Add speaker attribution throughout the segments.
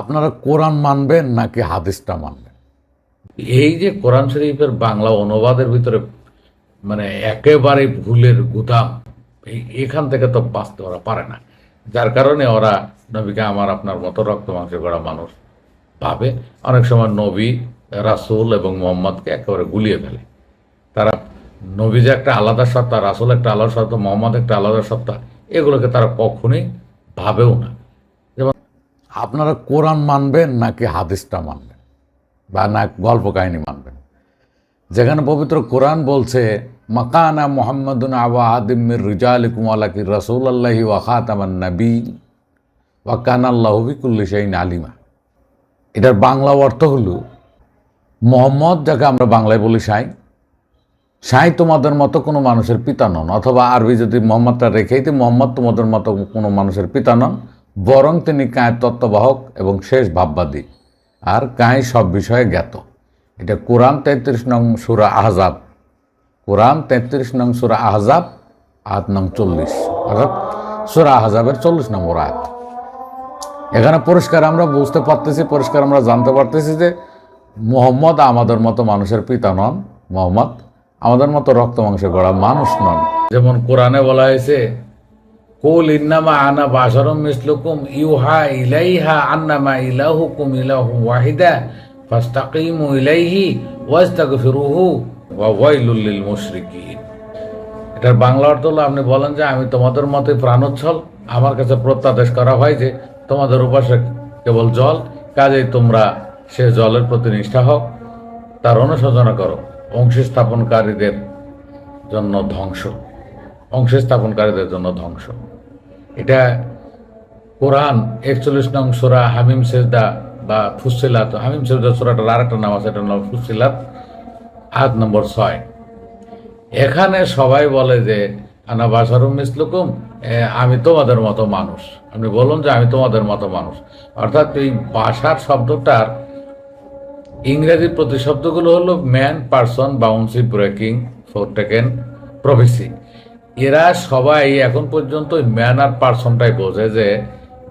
Speaker 1: আপনারা কোরআন মানবেন নাকি হাদিসটা মানবেন?
Speaker 2: এই যে কোরআন শরীফের বাংলা অনুবাদের ভিতরে মানে একেবারে ভুলের গুদাম এখান থেকে তো বাঁচতে ওরা পারে না। যার কারণে ওরা নবীকে আমার আপনার মতো রক্ত মাংস করা মানুষ ভাবে। অনেক সময় নবী, রাসূল এবং মোহাম্মদকে একেবারে গুলিয়ে ফেলে। তারা নবী যে একটা আলাদা সত্তা, রাসুল একটা আলাদা সত্তা, মোহাম্মদ একটা আলাদা সত্তা, এগুলোকে তারা কখনোই ভাবেও না।
Speaker 1: আপনারা কোরআন মানবেন নাকি হাদিসটা মানবেন? বা না, গল্প কাহিনী মানবেন? যেখানে পবিত্র কোরআন বলছে, মাকানা মোহাম্মদুন আবা আদিমির রিজালিকুম আলাকি রসুল আল্লাহি ওয়াখাতামান নবী ওয়াকান আল্লাহ বিকুল্লি শাইন আলিমা। এটার বাংলা অর্থ হলো, মোহাম্মদ যাকে আমরা বাংলায় বলি সাই সাই তোমাদের মতো কোনো মানুষের পিতা নন। অথবা আরবি যদি মোহাম্মদটা রেখেই তো মোহাম্মদ তোমাদের মতো কোনো মানুষের পিতা নন। বরং তিনি কায়ের তত্ত্ববাহক এবং শেষ ভাববাদী। আর কায় সব বিষয়ে জ্ঞাত। এটা কোরআন তেত্রিশ নং সুরা আহজাব। কোরআন তেত্রিশ নং সুরা আহজাব আট নং চল্লিশ। অর্থাৎ সুরা আহজাবের চল্লিশ নম্বর আয়াত। এখানে পরিষ্কার আমরা বুঝতে পারতেছি, পরিষ্কার আমরা জানতে পারতেছি যে মোহাম্মদ আমাদের মতো মানুষের পিতা নন, মোহাম্মদ আমাদের মতো রক্ত মাংসে গড়া মানুষ নন।
Speaker 2: যেমন কোরআনে বলা হয়েছে কুল ইন্নামা আনা বাশারুম মিসলুকুম ইউহা ইলাইহা আন্নামা ইলাহুকুম ইলাহু ওয়াহিদা ফাস্তাকিমু ইলাইহি ওয়াস্তাগফিরুহু ওয়া ওয়াইলুল লিল মুশরিকিন। এটার বাংলা অর্থ হলো আপনি বলেন যে আমি তোমাদের মতে প্রাণোচ্ছল। আমার কাছে প্রত্যাদেশ করা হয় যে তোমাদের উপাসে কেবল জল, কাজেই তোমরা সে জলের প্রতি নিষ্ঠা হও, তার অনুশোচনা করো অংশী স্থাপনকারীদের জন্য ধ্বংস। অংশ স্থাপনকারীদের জন্য ধ্বংস। এটা কোরআন একচল্লিশ নং সুরা হামিম সেজদা বা ফুসিলাত হামিম সেজদা আর একটা নাম আছে, এটার নাম ফুসিলাত আট নম্বর ছয়। এখানে সবাই বলে যে, আনা বাসারুম মিসলুকুম আমি তোমাদের মতো মানুষ। আপনি বলুন যে, আমি তোমাদের মতো মানুষ। অর্থাৎ এই বাসার শব্দটার ইংরেজি প্রতিশব্দগুলো হলো man person bouncy breaking forsaken privacy এরা সবাই এখন পর্যন্ত ম্যান আর পারসনটাই বোঝে যে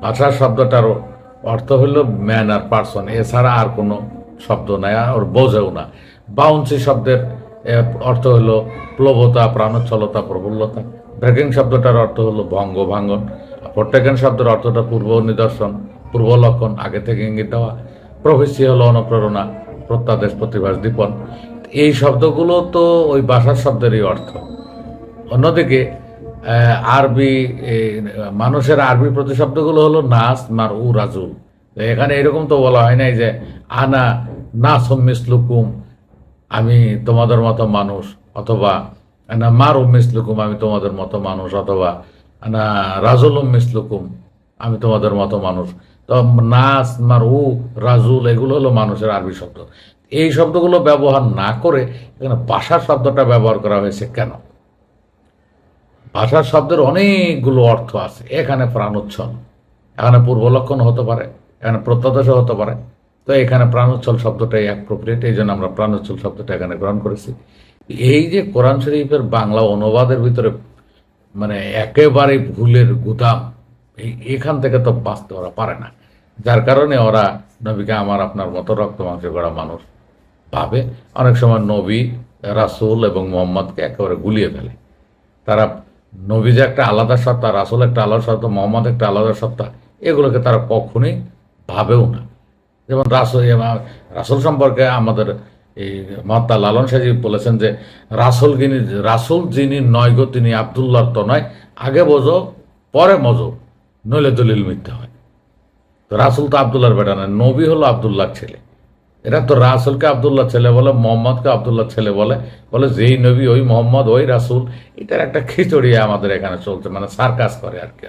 Speaker 2: ভাষার শব্দটার অর্থ হলো ম্যান আর পারসন এছাড়া আর কোনো শব্দ নাই, আর বোঝেও না। বাউন্সি শব্দের অর্থ হলো প্লবতা, প্রাণোচ্ছলতা, প্রফুল্লতা। ব্রেকিং শব্দটার অর্থ হলো ভঙ্গ ভাঙ্গন প্রত্যেকেন শব্দের অর্থটা পূর্ব নিদর্শন, পূর্ব লক্ষণ, আগে থেকে ইঙ্গিত দেওয়া। প্রভৃতি হলো অনুপ্রেরণা, প্রত্যাদেশ, প্রতিভাস, দীপন। এই শব্দগুলো তো ওই ভাষার শব্দেরই অর্থ। অন্যদিকে আরবি মানুষের আরবি প্রতিশব্দগুলো হলো নাস মার উ রাজুল এখানে এরকম তো বলা হয় নাই যে, আনা নাস মিসলুকুম, আমি তোমাদের মতো মানুষ, অথবা না মার মিসলুকুম, আমি তোমাদের মতো মানুষ, অথবা না রাজুল মিসলুকুম, আমি তোমাদের মতো মানুষ। তো নাস মার উ রাজুল, এগুলো হলো মানুষের আরবি শব্দ। এই শব্দগুলো ব্যবহার না করে এখানে ভাষার শব্দটা ব্যবহার করা হয়েছে কেন? ভাষার শব্দের অনেকগুলো অর্থ আছে। এখানে প্রাণোচ্ছল, এখানে পূর্ব লক্ষণ হতে পারে, এখানে প্রত্যাদেশও হতে পারে। তো এখানে প্রাণোচ্ছল শব্দটাই অ্যাপ্রোপ্রিয়েট এই জন্য আমরা প্রাণোচ্ছল শব্দটা এখানে গ্রহণ করেছি। এই যে কোরআন শরীফের বাংলা অনুবাদের ভিতরে মানে একেবারে ভুলের গুদাম এখান থেকে তো বাঁচতে ওরা পারে না। যার কারণে ওরা নবীকে আমার আপনার মতো রক্ত মাংস করা মানুষ ভাবে। অনেক সময় নবী, রাসূল এবং মোহাম্মদকে একেবারে গুলিয়ে ফেলে। তারা নবী যে একটা আলাদা সত্তা, রাসুল একটা আলাদা সত্তা, মোহাম্মদ একটা আলাদা সত্তা, এগুলোকে তারা কখনোই ভাবেও না। যেমন রাসুল রাসুল সম্পর্কে আমাদের এই মহাত্মা লালন সাজি বলেছেন যে, রাসুল যিনি রাসুল যিনি নয় গো, তিনি আবদুল্লাহর তো নয়। আগে বোঝো, পরে মজো, নইলে দলিল মিথ্যা হয়। তো রাসুল তো আবদুল্লাহর বেটা নয় নবী হলো আবদুল্লাহর ছেলে। এরা তো রাসুলকে আবদুল্লাহ ছেলে বলে, মোহাম্মদকে আবদুল্লাহ ছেলে বলে। বলে, যেই নবী, ওই মোহাম্মদ, ওই রাসুল, এটার একটা খিচড়ি আমাদের এখানে চলছে মানে সার্কাস করে আর কি